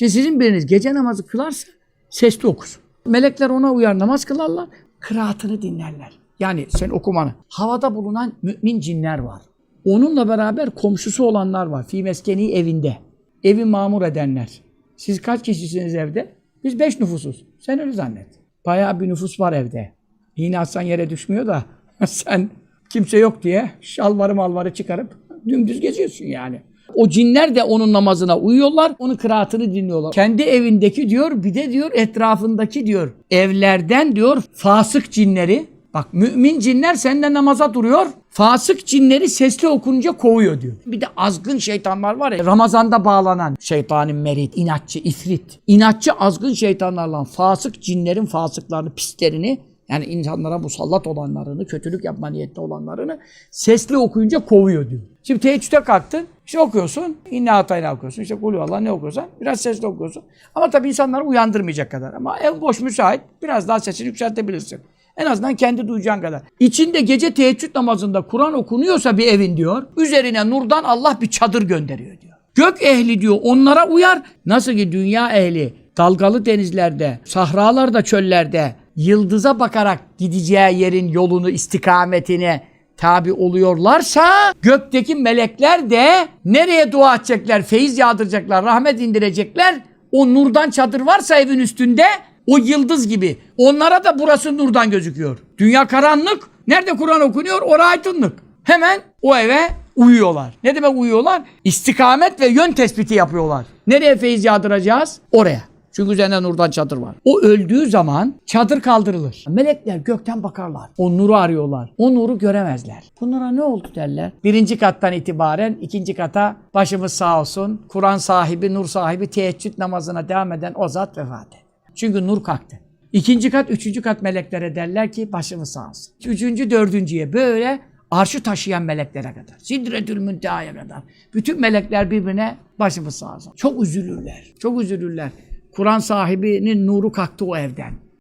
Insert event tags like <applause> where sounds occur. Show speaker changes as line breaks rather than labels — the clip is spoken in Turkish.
Şimdi sizin biriniz gece namazı kılarsa sesli okusun. Melekler ona uyar namaz kılarlar. Kıraatını dinlerler. Yani sen okumanı. Havada bulunan mümin cinler var. Onunla beraber komşusu olanlar var. Fi meskeni evinde. Evi mamur edenler. Siz kaç kişisiniz evde? Biz beş nüfusuz. Sen öyle zannet. Bayağı bir nüfus var evde. Yine atsan yere düşmüyor da <laughs> sen kimse yok diye şalvarı malvarı çıkarıp dümdüz geziyorsun yani. O cinler de onun namazına uyuyorlar, onun kıraatını dinliyorlar. Kendi evindeki diyor, bir de diyor etrafındaki diyor, evlerden diyor fasık cinleri, bak mümin cinler seninle namaza duruyor, fasık cinleri sesli okununca kovuyor diyor. Bir de azgın şeytanlar var ya, Ramazan'da bağlanan şeytanın merit, inatçı, ifrit. İnatçı azgın şeytanlarla fasık cinlerin fasıklarını, pislerini yani insanlara musallat olanlarını, kötülük yapma niyetli olanlarını sesli okuyunca kovuyor diyor. Şimdi teheccüde kalktın, işte okuyorsun, inna hatayla okuyorsun, işte kulü Allah ne okuyorsan biraz sesli okuyorsun. Ama tabii insanları uyandırmayacak kadar. Ama ev boş müsait, biraz daha sesini yükseltebilirsin. En azından kendi duyacağın kadar. İçinde gece teheccüd namazında Kur'an okunuyorsa bir evin diyor, üzerine nurdan Allah bir çadır gönderiyor diyor. Gök ehli diyor onlara uyar. Nasıl ki dünya ehli dalgalı denizlerde, sahralarda, çöllerde yıldıza bakarak gideceği yerin yolunu, istikametini tabi oluyorlarsa gökteki melekler de nereye dua edecekler, feyiz yağdıracaklar, rahmet indirecekler. O nurdan çadır varsa evin üstünde o yıldız gibi. Onlara da burası nurdan gözüküyor. Dünya karanlık. Nerede Kur'an okunuyor? Orası aydınlık. Hemen o eve uyuyorlar. Ne demek uyuyorlar? İstikamet ve yön tespiti yapıyorlar. Nereye feyiz yağdıracağız? Oraya. Çünkü üzerinde nurdan çadır var. O öldüğü zaman çadır kaldırılır. Melekler gökten bakarlar. O nuru arıyorlar. O nuru göremezler. Bunlara ne oldu derler. Birinci kattan itibaren ikinci kata başımız sağ olsun. Kur'an sahibi, nur sahibi teheccüd namazına devam eden o zat vefat etti. Çünkü nur kalktı. İkinci kat, üçüncü kat meleklere derler ki başımız sağ olsun. Üçüncü, dördüncüye böyle arşı taşıyan meleklere kadar. Sidretül müntehaya kadar. Bütün melekler birbirine başımız sağ olsun. Çok üzülürler. Çok üzülürler. Kur'an sahibinin nuru kalktı o evden.